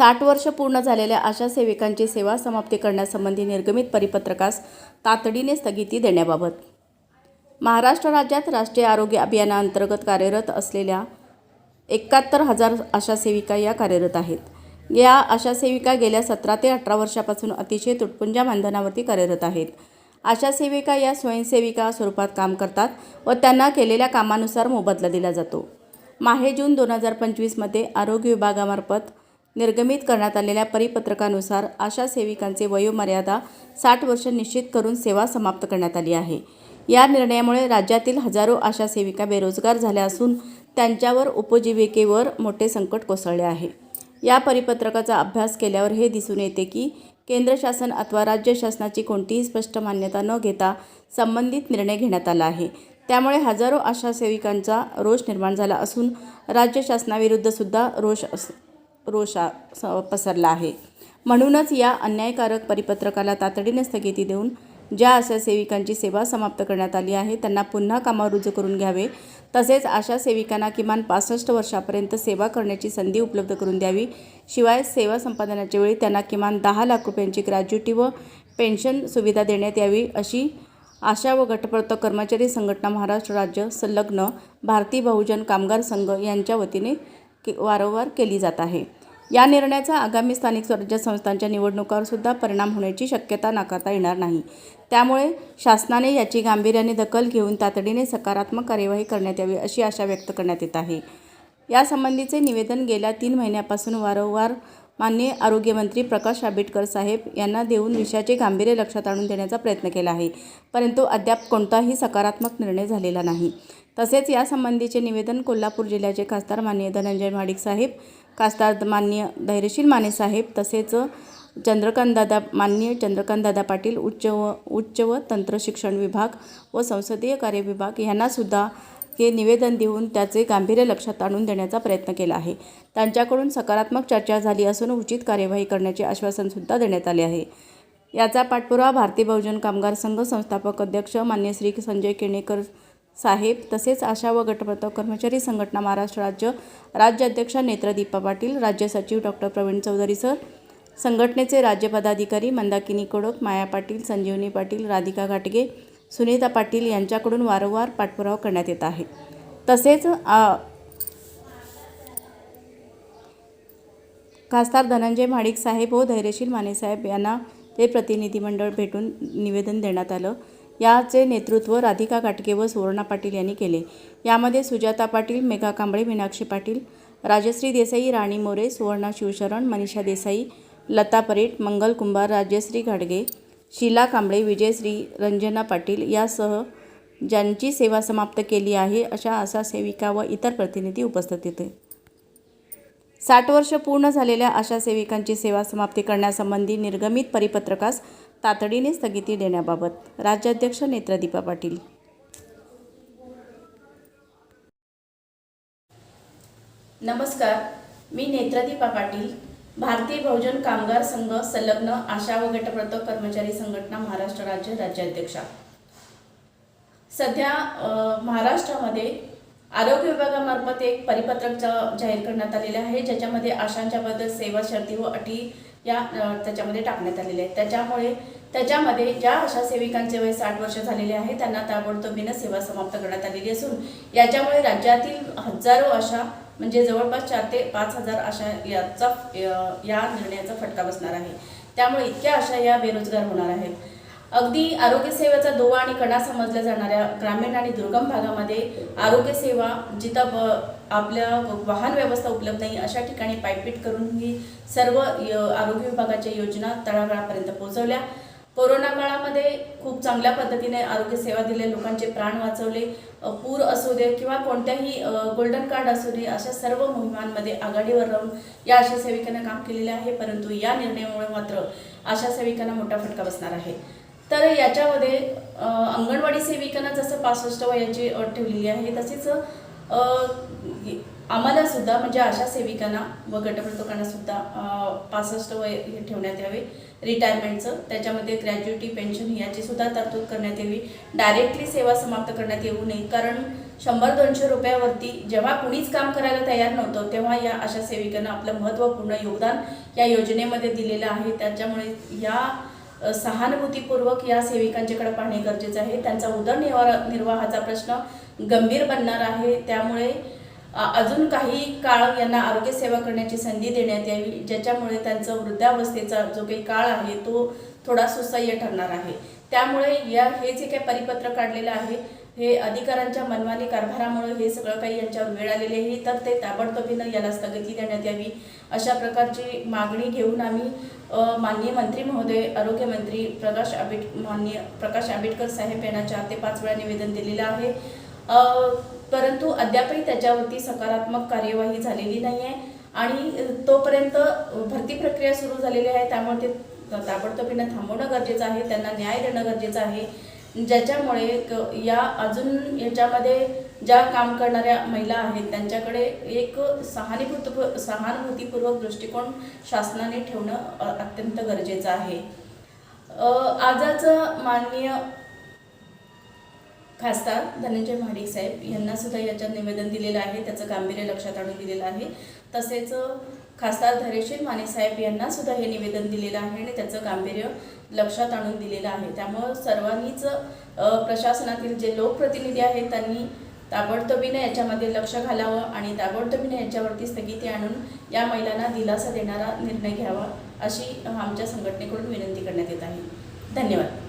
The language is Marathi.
साठ वर्ष पूर्ण झालेल्या आशा सेविकांची सेवा समाप्ती करण्यासंबंधी निर्गमित परिपत्रकास तातडीने स्थगिती देण्याबाबत. महाराष्ट्र राज्यात राष्ट्रीय आरोग्य अभियानाअंतर्गत कार्यरत असलेल्या एकाहत्तर हजार आशा सेविका या कार्यरत आहेत. या आशा सेविका गेल्या सतरा ते अठरा वर्षापासून अतिशय तुटपुंजा मानधनावरती कार्यरत आहेत. आशा सेविका या स्वयंसेविका स्वरूपात काम करतात व त्यांना केलेल्या कामानुसार मोबदला दिला जातो. माहे जून दोन हजार पंचवीसमध्ये आरोग्य विभागामार्फत निर्गमित करण्यात आलेल्या परिपत्रकानुसार आशा सेविकांचे वयोमर्यादा साठ वर्ष निश्चित करून सेवा समाप्त करण्यात आली आहे. या निर्णयामुळे राज्यातील हजारो आशा सेविका बेरोजगार झाल्या असून त्यांच्यावर उपजीविकेवर मोठे संकट कोसळले आहे. या परिपत्रकाचा अभ्यास केल्यावर हे दिसून येते की केंद्र शासन अथवा राज्य शासनाची कोणतीही स्पष्ट मान्यता न घेता संबंधित निर्णय घेण्यात आला आहे. त्यामुळे हजारो आशा सेविकांचा रोष निर्माण झाला असून राज्य शासनाविरुद्धसुद्धा रोष अस रोषा स पसरला आहे. म्हणूनच या अन्यायकारक परिपत्रकाला तातडीने स्थगिती देऊन ज्या आशा सेविकांची सेवा समाप्त करण्यात आली आहे त्यांना पुन्हा कामावर रुजू करून घ्यावे. तसेच आशा सेविकांना किमान पासष्ट वर्षापर्यंत सेवा करण्याची संधी उपलब्ध करून द्यावी. शिवाय सेवा संपादनाच्या वेळी त्यांना किमान दहा लाख रुपयांची ग्रॅज्युटी व पेन्शन सुविधा देण्यात यावी अशी आशा व गटप्रवर्तक कर्मचारी संघटना महाराष्ट्र राज्य संलग्न भारतीय बहुजन कामगार संघ यांच्या वतीने के वारंवार केली जात आहे. या निर्णयाचा आगामी स्थानिक स्वराज्य संस्थांच्या निवडणुकांवर सुद्धा परिणाम होण्याची शक्यता नाकारता येणार नाही. त्यामुळे शासनाने याची गांभीर्याने दखल घेऊन तातडीने सकारात्मक कार्यवाही करण्यात यावी अशी आशा व्यक्त करण्यात येत आहे. यासंबंधीचे निवेदन गेल्या तीन महिन्यापासून वारंवार माननीय आरोग्यमंत्री प्रकाश आंबेडकर साहेब यांना देऊन विषयाचे गांभीर्य लक्षात आणून देण्याचा प्रयत्न केला आहे. परंतु अद्याप कोणताही सकारात्मक निर्णय झालेला नाही. तसेच यासंबंधीचे निवेदन कोल्हापूर जिल्ह्याचे खासदार माननीय धनंजय महाडिक साहेब खासदार माननीय धैर्यशील माने साहेब तसेच चंद्रकांतदादा माननीय चंद्रकांतदादा पाटील उच्च व उच्च व तंत्र शिक्षण विभाग व संसदीय कार्य विभाग यांनासुद्धा हे निवेदन देऊन त्याचे गांभीर्य लक्षात आणून देण्याचा प्रयत्न केला आहे. त्यांच्याकडून सकारात्मक चर्चा झाली असून उचित कार्यवाही करण्याचे आश्वासनसुद्धा देण्यात आले आहे. याचा पाठपुरावा भारतीय बहुजन कामगार संघ संस्थापक अध्यक्ष मान्य श्री संजय केणेकर साहेब तसेच आशा व गटप्रवर्तक कर्मचारी संघटना महाराष्ट्र राज्य राज्य अध्यक्षा नेत्रदीपा पाटील राज्य सचिव डॉक्टर प्रवीण चौधरी सर संघटनेचे राज्य पदाधिकारी मंदाकिनी कोडक माया पाटील संजीवनी पाटील राधिका घाटगे सुनीता पाटील यांच्याकडून वारंवार पाठपुरावा करण्यात येत आहे. तसेच खासदार धनंजय महाडिक साहेब व धैर्यशील मानेसाहेब यांना ते प्रतिनिधिमंडळ भेटून निवेदन देण्यात आलं. याचे नेतृत्व राधिका काटके व सुवर्णा पाटील यांनी केले. यामध्ये सुजाता पाटील मेघा कांबळे मीनाक्षी पाटील राजश्री देसाई राणी मोरे सुवर्णा शिवशरण मनीषा देसाई लता परेट मंगल कुंभार राजश्री घाडगे शीला कांबळे विजयश्री रंजना पाटील यासह ज्यांची सेवा समाप्त केली आहे अशा आशा सेविका व इतर प्रतिनिधी उपस्थित होते साठ वर्ष पूर्ण झालेल्या आशा सेविकांची सेवा समाप्ती करण्यासंबंधी निर्गमित परिपत्रकास तातडीने स्थगिती देण्याबाबत राज्याध्यक्ष नेत्रदीपा पाटील. नमस्कार मी नेत्रदीपा पाटील भारतीय बहुजन कामगार संघ संलग्न आशा व गटप्रत कर्मचारी संघटना महाराष्ट्र राज्य राज्याध्यक्षा. सध्या महाराष्ट्रामध्ये आरोग्य विभागामार्फत एक परिपत्रक जाहीर करण्यात आलेले आहे ज्याच्यामध्ये आशांच्याबद्दल सेवा शर्ती व अटी या त्याच्यामध्ये टाकण्यात आलेल्या आहेत. त्याच्यामुळे त्याच्यामध्ये ज्या आशा सेविकांचे वय साठ वर्ष झालेले आहे त्यांना ताबडतोबीनं सेवा समाप्त करण्यात आलेली असून याच्यामुळे राज्यातील हजारो आशा म्हणजे जवळपास चार ते पाच हजार अशा याचा या निर्णयाचा फटका बसणार आहे. त्यामुळे इतक्या अशा या बेरोजगार होणार आहेत. अगदी आरोग्यसेवेचा दोवा आणि कणा समजल्या जाणाऱ्या ग्रामीण आणि दुर्गम भागामध्ये आरोग्यसेवा जिथं ब- आपल्या वाहन व्यवस्था उपलब्ध नाही अशा ठिकाणी पायपीट करून ही सर्व य- आरोग्य विभागाच्या योजना तळागाळापर्यंत पोहोचवल्या. कोरोना काळामध्ये खूप चांगल्या पद्धतीने आरोग्य सेवा दिले लोकांचे प्राण वाचवले. पूर असू दे किंवा कोणत्याही गोल्डन कार्ड असू दे अशा सर्व मोहिमांमध्ये आघाडीवर राहून या आशा सेविकांना काम केलेले आहे. परंतु या निर्णयामुळे मात्र आशा सेविकांना मोठा फटका बसणार आहे. तर याच्यामध्ये अंगणवाडी सेविकांना जसं पासष्ट वयाची अट ठेवलेली आहे तसेच आम्हाला सुद्धा म्हणजे आशा सेविकांना व गटप्रवर्तकांना सुद्धा पासष्ट वय हे ठेवण्यात यावे. रिटायरमेंटचं त्याच्यामध्ये ग्रॅज्युटी पेन्शन याची सुद्धा तरतूद करण्यात यावी. डायरेक्टली सेवा समाप्त करण्यात येऊ नये. कारण शंभर दोनशे रुपयावरती जेव्हा कुणीच काम करायला तयार नव्हतं तेव्हा या आशा सेविकांना आपलं महत्त्वपूर्ण योगदान या योजनेमध्ये दिलेलं आहे. त्याच्यामुळे या सहानुभूतीपूर्वक या सेविकांच्याकडे पाहणे गरजेचं आहे. त्यांचा उदरनिर्वाह निर्वाहाचा प्रश्न गंभीर बनणार आहे. त्यामुळे अजून काही काळ यांना आरोग्य सेवा करण्याची संधी देण्यात यावी ज्याच्यामुळे त्यांचा वृद्धावस्थेचा जो काही काळ आहे तो थोडा सुसह्य ठरणार आहे. त्यामुळे या हे जे काही परिपत्र काढलेलं आहे हे अधिकाऱ्यांच्या मनमानी कारभारामुळे हे सगळं काही यांच्यावर वेळ आलेली आहे तर ते ताबडतोबीनं याला स्थगिती देण्यात यावी अशा प्रकारची मागणी घेऊन आम्ही माननीय मंत्री महोदय आरोग्यमंत्री प्रकाश आंबेड माननीय प्रकाश आंबेडकर साहेब यांना चार ते पाच वेळा निवेदन दिलेलं आहे. परंतु अद्यापही त्याच्यावरती सकारात्मक कार्यवाही झालेली नाही आहे आणि तोपर्यंत भरती प्रक्रिया सुरू झालेली आहे. त्यामुळे ते ताबडतोबीनं थांबवणं गरजेचं आहे. त्यांना न्याय देणं गरजेचं आहे. ज्याच्यामुळे क- या अजून याच्यामध्ये ज्या काम करणाऱ्या महिला आहेत त्यांच्याकडे एक सहानुभूत सहानुभूतीपूर्वक दृष्टिकोन शासनाने ठेवणं अत्यंत गरजेचं आहे. आजचं माननीय खासदार धनंजय महाडिक साहेब यांनासुद्धा याच्यात निवेदन दिलेलं आहे त्याचं गांभीर्य लक्षात आणून दिलेलं आहे. तसेच खासदार धैर्यशील माने साहेब यांनासुद्धा हे निवेदन दिलेलं आहे आणि त्याचं गांभीर्य लक्षात आणून दिलेलं आहे. त्यामुळं सर्वांनीच प्रशासनातील जे लोकप्रतिनिधी आहेत त्यांनी ताबडतोबीनं याच्यामध्ये लक्ष घालावं आणि ताबडतोबीनं याच्यावरती स्थगिती आणून या महिलांना दिलासा देणारा निर्णय घ्यावा अशी आमच्या संघटनेकडून विनंती करण्यात येत आहे. धन्यवाद.